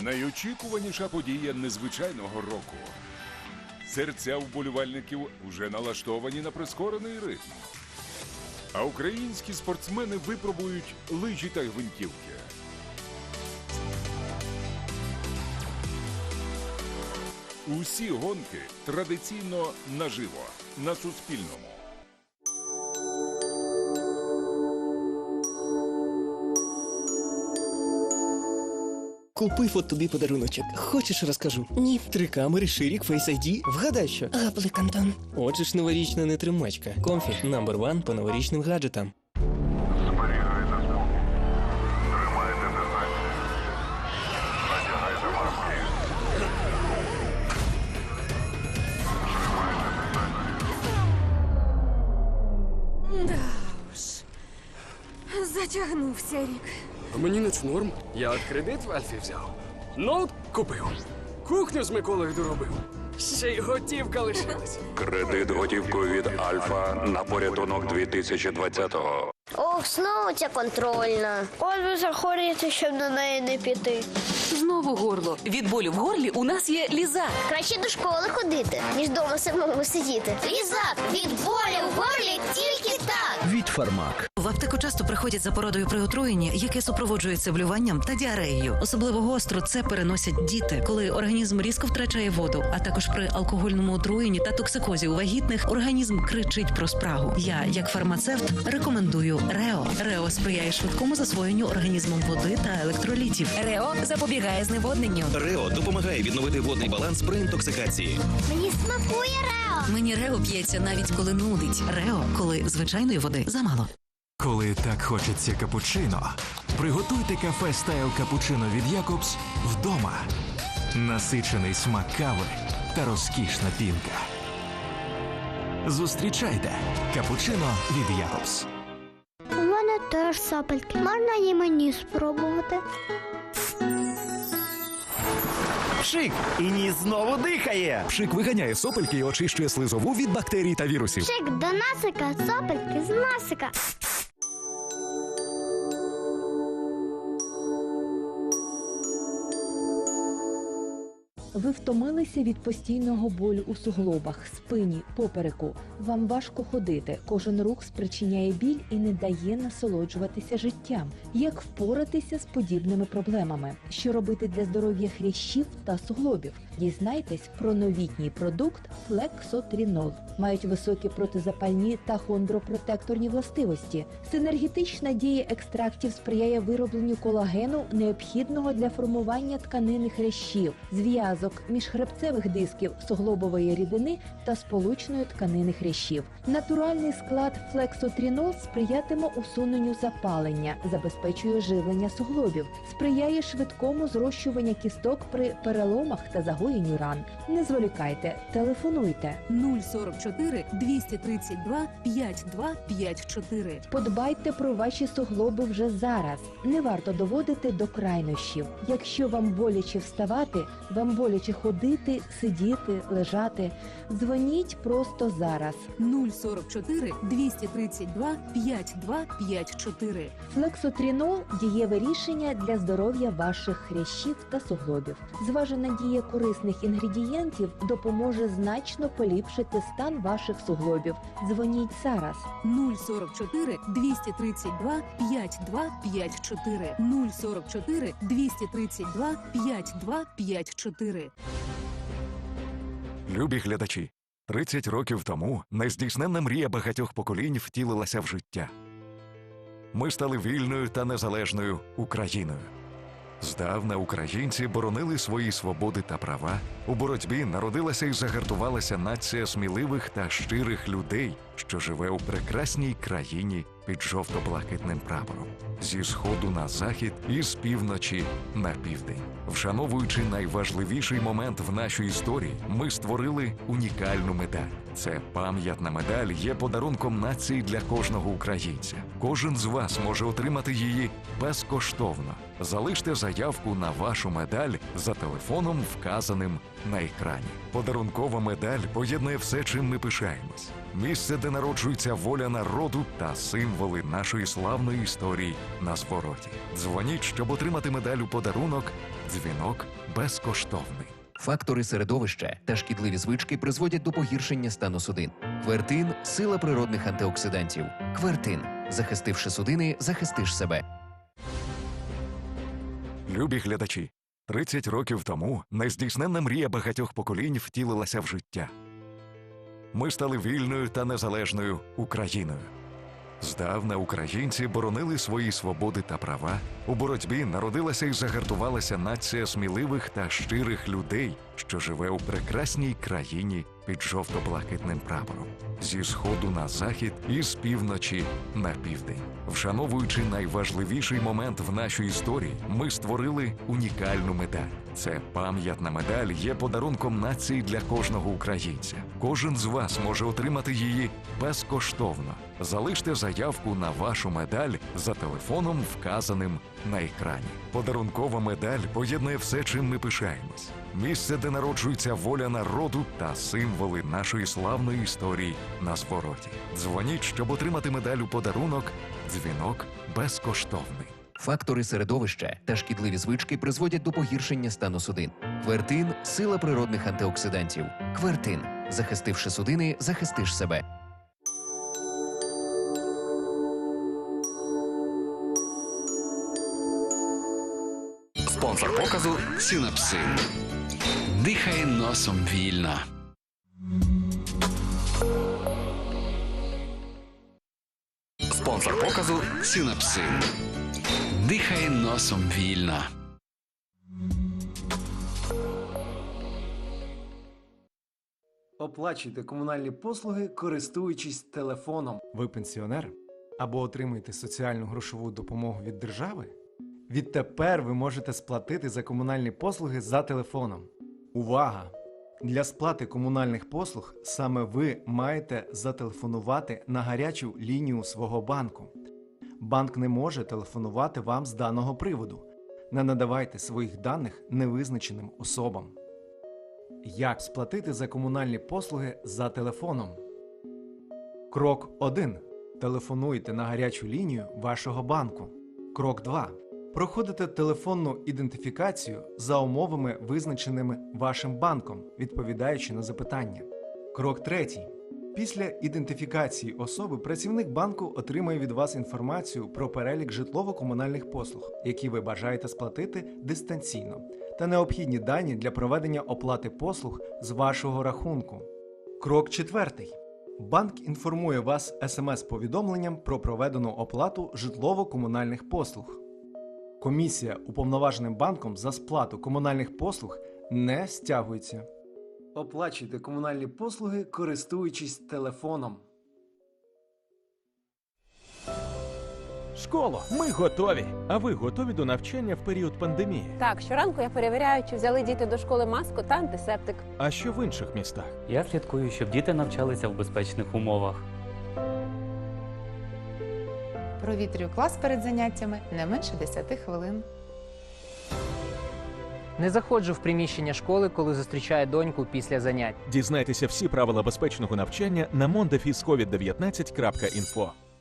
Найочікуваніша подія незвичайного року. Серця вболівальників вже налаштовані на прискорений ритм. А українські спортсмени випробують лижі та гвинтівки. Усі гонки традиційно наживо на Суспільному. Купив от тобі подаруночок. Хочеш розкажу? Ні. Три камери, ширік, Face ID. Вгадай що. Габлик, Антон. Отже ж новорічна нетримачка. Комфі number one по новорічним гаджетам. Зберігайте спокій. Тримайте дистанцію. Надягайте маски. Затягнувся рік. А мені наче норм. Я от кредит в Альфі взяв. Ноут купив. Кухню з Миколою доробив. Ще й готівка лишилась. Кредит готівкою від Альфа на порятунок 2020-го. Ох, знову ця контрольна. От ви захворюєте, щоб на неї не піти. Знову горло. Від болю в горлі у нас є ліза. Краще до школи ходити, ніж вдома самому сидіти. Лізак від болю в горлі тільки так. Від Фармак. В часто приходять за порадою при отруєнні, яке супроводжується блюванням та діареєю. Особливо гостро це переносять діти, коли організм різко втрачає воду. А також при алкогольному отруєнні та токсикозі у вагітних організм кричить про спрагу. Я, як фармацевт, рекомендую Рео. Рео сприяє швидкому засвоєнню організмом води та електролітів. Рео запобігає зневодненню. Рео допомагає відновити водний баланс при інтоксикації. Мені смакує Рео. Мені Рео п'ється навіть коли нудить. Рео, коли звичайної води замало. Коли так хочеться капучино, приготуйте кафе стайл капучино від Якобс вдома. Насичений смак кави та розкішна пінка. Зустрічайте капучино від Якобс. У мене теж сопельки. Можна і мені спробувати? Пшик! І ніс знову дихає. Пшик виганяє сопельки і очищує слизову від бактерій та вірусів. Шик до насика, сопельки з насика. Ви втомилися від постійного болю у суглобах, спині, попереку. Вам важко ходити. Кожен рух спричиняє біль і не дає насолоджуватися життям. Як впоратися з подібними проблемами? Що робити для здоров'я хрящів та суглобів? Дізнайтесь про новітній продукт Flexotrинol. Мають високі протизапальні та хондропротекторні властивості. Синергетична дія екстрактів сприяє виробленню колагену, необхідного для формування тканини хрящів, зв'язок міжхребцевих дисків, суглобової рідини та сполучної тканини хрящів. Натуральний склад флексотрінол сприятиме усуненню запалення, забезпечує живлення суглобів, сприяє швидкому зрощуванню кісток при переломах та загоєнню ран. Не зволікайте, телефонуйте. 044 232 5254. Подбайте про ваші суглоби вже зараз. Не варто доводити до крайнощів. Якщо вам боляче вставати, вам боляче ходити, сидіти, лежати, дзвоніть просто зараз. 044 232 5254. Флексотрінол дієве рішення для здоров'я ваших хрящів та суглобів. Зважена дія корисних інгредієнтів допоможе значно поліпшити стан ваших суглобів. Дзвоніть зараз. 044 232 5254. 044 232 5254. Любі глядачі, 30 років тому нездійсненна мрія багатьох поколінь втілилася в життя. Ми стали вільною та незалежною Україною. Здавна українці боронили свої свободи та права. У боротьбі народилася і загартувалася нація сміливих та щирих людей, що живе у прекрасній країні під жовто-блакитним прапором, зі сходу на захід і з півночі на південь. Вшановуючи найважливіший момент в нашій історії, ми створили унікальну медаль. Це пам'ятна медаль є подарунком нації для кожного українця. Кожен з вас може отримати її безкоштовно. Залиште заявку на вашу медаль за телефоном, вказаним на екрані. Подарункова медаль поєднує все, чим ми пишаємось: місце, де народжується воля народу та символи нашої славної історії на звороті. Дзвоніть, щоб отримати медаль у подарунок. Дзвінок безкоштовний. Фактори середовища та шкідливі звички призводять до погіршення стану судин. Квертин сила природних антиоксидантів. Квертин, захистивши судини, захистиш себе. Любі глядачі, 30 років тому нездійсненна мрія багатьох поколінь втілилася в життя. Ми стали вільною та незалежною Україною. Здавна українці боронили свої свободи та права. У боротьбі народилася і загартувалася нація сміливих та щирих людей, що живе у прекрасній країні під жовто-блакитним прапором, зі сходу на захід і з півночі на південь. Вшановуючи найважливіший момент в нашій історії, ми створили унікальну медаль. Це пам'ятна медаль є подарунком нації для кожного українця. Кожен з вас може отримати її безкоштовно. Залиште заявку на вашу медаль за телефоном, вказаним на екрані. Подарункова медаль поєднує все, чим ми пишаємось. Місце, де народжується воля народу та символи нашої славної історії на звороті. Дзвоніть, щоб отримати медаль у подарунок. Дзвінок безкоштовний. Фактори середовища та шкідливі звички призводять до погіршення стану судин. Квертин сила природних антиоксидантів. Квертин, захистивши судини, захистиш себе. Спонсор показу Синапсин. Дихай носом вільно. Спонсор показу Синапсин. Дихай носом вільно. Оплачуйте комунальні послуги, користуючись телефоном. Ви пенсіонер або отримуєте соціальну грошову допомогу від держави? Відтепер ви можете сплатити за комунальні послуги за телефоном. Увага! Для сплати комунальних послуг саме ви маєте зателефонувати на гарячу лінію свого банку. Банк не може телефонувати вам з даного приводу. Не надавайте своїх даних невизначеним особам. Як сплатити за комунальні послуги за телефоном? Крок 1. Телефонуйте на гарячу лінію вашого банку. Крок 2. Проходите телефонну ідентифікацію за умовами, визначеними вашим банком, відповідаючи на запитання. Крок 3. Після ідентифікації особи працівник банку отримає від вас інформацію про перелік житлово-комунальних послуг, які ви бажаєте сплатити дистанційно, та необхідні дані для проведення оплати послуг з вашого рахунку. Крок 4. Банк інформує вас смс-повідомленням про проведену оплату житлово-комунальних послуг. Комісія уповноваженим банком за сплату комунальних послуг не стягується. Оплачуйте комунальні послуги, користуючись телефоном. Школо, ми готові. А ви готові до навчання в період пандемії? Так, щоранку я перевіряю, чи взяли діти до школи маску та антисептик. А що в інших містах? Я слідкую, щоб діти навчалися в безпечних умовах. Провітрюю клас перед заняттями не менше 10 хвилин. Не заходжу в приміщення школи, коли зустрічаю доньку після занять. Дізнайтеся всі правила безпечного навчання на mondefiscovid19.info.